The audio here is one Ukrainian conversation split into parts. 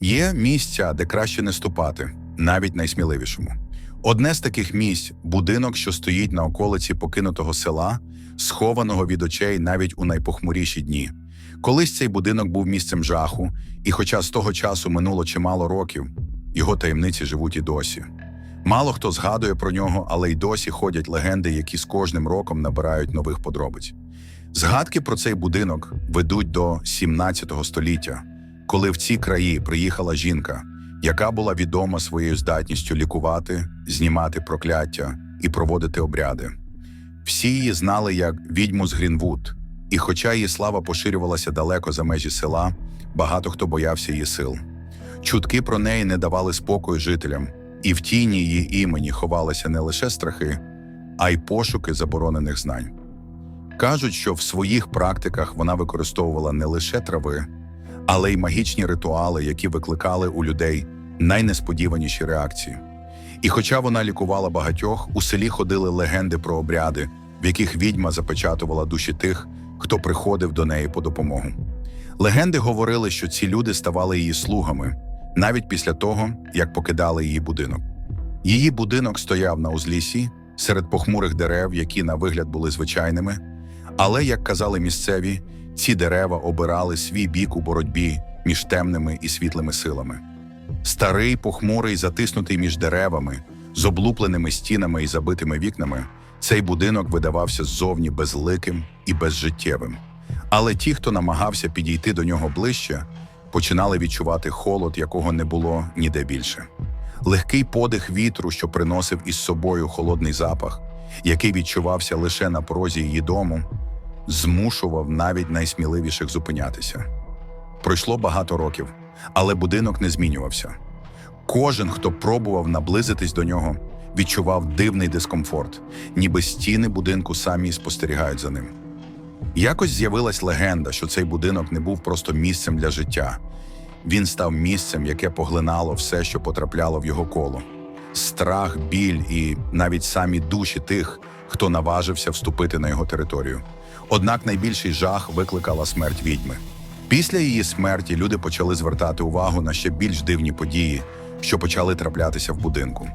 Є місця, де краще не ступати, навіть найсміливішому. Одне з таких місць будинок, що стоїть на околиці покинутого села, схованого від очей навіть у найпохмуріші дні. Колись цей будинок був місцем жаху, і хоча з того часу минуло чимало років, його таємниці живуть і досі. Мало хто згадує про нього, але й досі ходять легенди, які з кожним роком набирають нових подробиць. Згадки про цей будинок ведуть до 17 століття, коли в ці краї приїхала жінка, яка була відома своєю здатністю лікувати, знімати прокляття і проводити обряди. Всі її знали як відьму з Грінвуд, і хоча її слава поширювалася далеко за межі села, багато хто боявся її сил. Чутки про неї не давали спокою жителям, і в тіні її імені ховалися не лише страхи, а й пошуки заборонених знань. Кажуть, що в своїх практиках вона використовувала не лише трави, але й магічні ритуали, які викликали у людей найнесподіваніші реакції. І хоча вона лікувала багатьох, у селі ходили легенди про обряди, в яких відьма запечатувала душі тих, хто приходив до неї по допомогу. Легенди говорили, що ці люди ставали її слугами навіть після того, як покидали її будинок. Її будинок стояв на узліссі серед похмурих дерев, які на вигляд були звичайними. Але, як казали місцеві, ці дерева обирали свій бік у боротьбі між темними і світлими силами. Старий, похмурий, затиснутий між деревами, з облупленими стінами і забитими вікнами, цей будинок видавався ззовні безликим і безжиттєвим. Але ті, хто намагався підійти до нього ближче, починали відчувати холод, якого не було ніде більше. Легкий подих вітру, що приносив із собою холодний запах, який відчувався лише на порозі її дому, змушував навіть найсміливіших зупинятися. Пройшло багато років, але будинок не змінювався. Кожен, хто пробував наблизитись до нього, відчував дивний дискомфорт, ніби стіни будинку самі спостерігають за ним. Якось з'явилась легенда, що цей будинок не був просто місцем для життя. Він став місцем, яке поглинало все, що потрапляло в його коло. Страх, біль і навіть самі душі тих, хто наважився вступити на його територію. Однак найбільший жах викликала смерть відьми. Після її смерті люди почали звертати увагу на ще більш дивні події, що почали траплятися в будинку.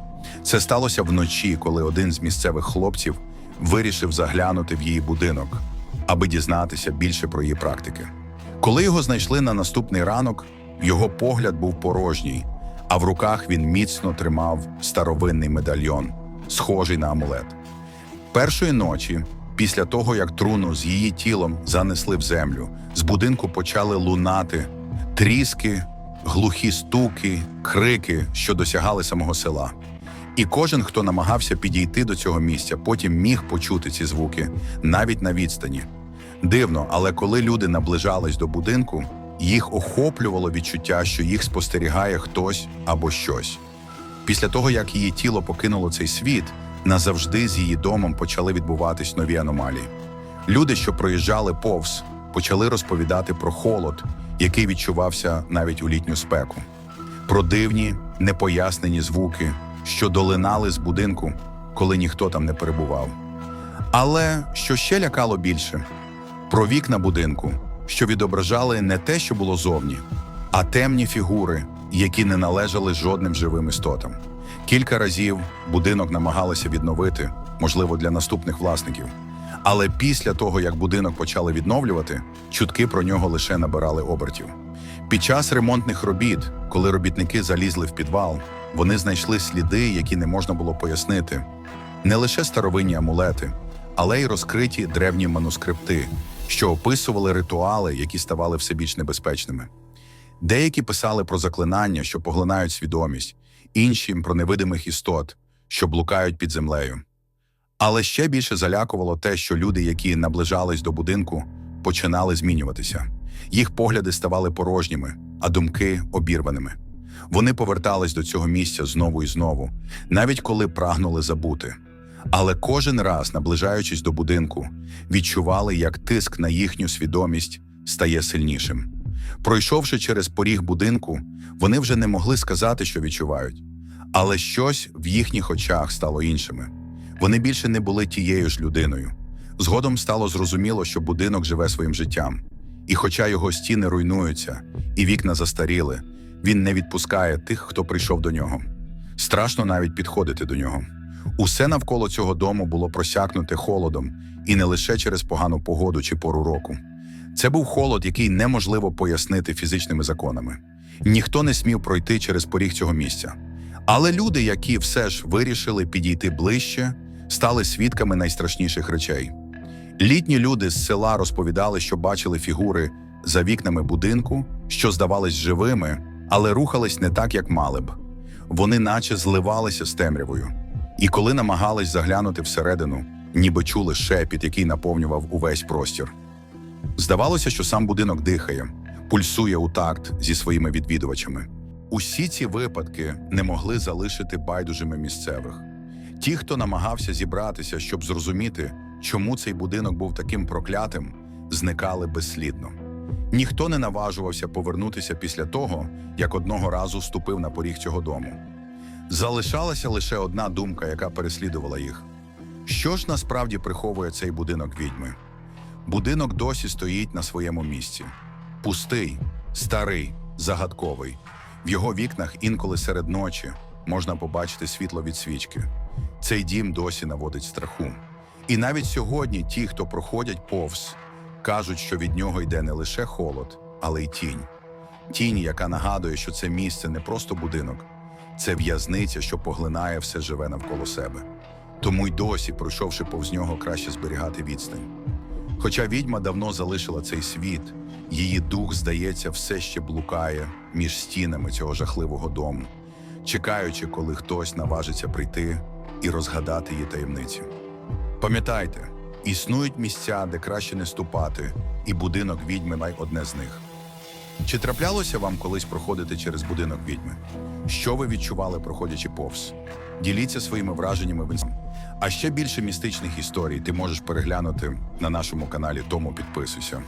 Це сталося вночі, коли один з місцевих хлопців вирішив заглянути в її будинок, аби дізнатися більше про її практики. Коли його знайшли на наступний ранок, його погляд був порожній, а в руках він міцно тримав старовинний медальйон, схожий на амулет. Першої ночі, після того як труну з її тілом занесли в землю, з будинку почали лунати тріски, глухі стуки, крики, що досягали самого села. І кожен, хто намагався підійти до цього місця, потім міг почути ці звуки навіть на відстані. Дивно, але коли люди наближались до будинку, їх охоплювало відчуття, що їх спостерігає хтось або щось. Після того, як її тіло покинуло цей світ, назавжди з її домом почали відбуватись нові аномалії. Люди, що проїжджали повз, почали розповідати про холод, який відчувався навіть у літню спеку, про дивні, непояснені звуки, що долинали з будинку, коли ніхто там не перебував. Але що ще лякало більше про вікна будинку, що відображали не те, що було зовні, а темні фігури, які не належали жодним живим істотам. Кілька разів будинок намагалися відновити, можливо, для наступних власників. Але після того, як будинок почали відновлювати, чутки про нього лише набирали обертів. Під час ремонтних робіт, коли робітники залізли в підвал, вони знайшли сліди, які не можна було пояснити. Не лише старовинні амулети, але й розкриті древні манускрипти, що описували ритуали, які ставали все більш небезпечними. Деякі писали про заклинання, що поглинають свідомість, інші про невидимих істот, що блукають під землею. Але ще більше залякувало те, що люди, які наближались до будинку, починали змінюватися. Їх погляди ставали порожніми, а думки обірваними. Вони повертались до цього місця знову і знову, навіть коли прагнули забути. Але кожен раз, наближаючись до будинку, відчували, як тиск на їхню свідомість стає сильнішим. Пройшовши через поріг будинку, вони вже не могли сказати, що відчувають, але щось в їхніх очах стало іншими. Вони більше не були тією ж людиною. Згодом стало зрозуміло, що будинок живе своїм життям. І хоча його стіни руйнуються і вікна застаріли, Він не відпускає тих, хто прийшов до нього. Страшно навіть підходити до нього. Усе навколо цього дому було просякнуте холодом, і не лише через погану погоду чи пору року. Це був холод, який неможливо пояснити фізичними законами. Ніхто не смів пройти через поріг цього місця. Але люди, які все ж вирішили підійти ближче, стали свідками найстрашніших речей. Літні люди з села розповідали, що бачили фігури за вікнами будинку, що здавались живими, але рухались не так, як мали б. Вони наче зливалися з темрявою. І коли намагались заглянути всередину, ніби чули шепіт, який наповнював увесь простір. Здавалося, що сам будинок дихає, пульсує у такт зі своїми відвідувачами. Усі ці випадки не могли залишити байдужими місцевих. Ті, хто намагався зібратися, щоб зрозуміти, чому цей будинок був таким проклятим, зникали безслідно. Ніхто не наважувався повернутися після того, як одного разу ступив на поріг цього дому. Залишалася лише одна думка, яка переслідувала їх: що ж насправді приховує цей будинок відьми? Будинок досі стоїть на своєму місці. Пустий, старий, загадковий. В його вікнах інколи серед ночі можна побачити світло від свічки. Цей дім досі наводить страху. І навіть сьогодні ті, хто проходять повз, кажуть, що від нього йде не лише холод, але й тінь. Тінь, яка нагадує, що це місце не просто будинок, це в'язниця, що поглинає все живе навколо себе. Тому й досі, пройшовши повз нього, краще зберігати відстань. Хоча відьма давно залишила цей світ, її дух, здається, все ще блукає між стінами цього жахливого дому, чекаючи, коли хтось наважиться прийти і розгадати її таємниці. Пам'ятайте, існують місця, де краще не ступати, і будинок відьми най одне з них. Чи траплялося вам колись проходити через будинок відьми? Що ви відчували, проходячи повз? Діліться своїми враженнями в інстаграм. А ще більше містичних історій ти можеш переглянути на нашому каналі, тому підписуйся.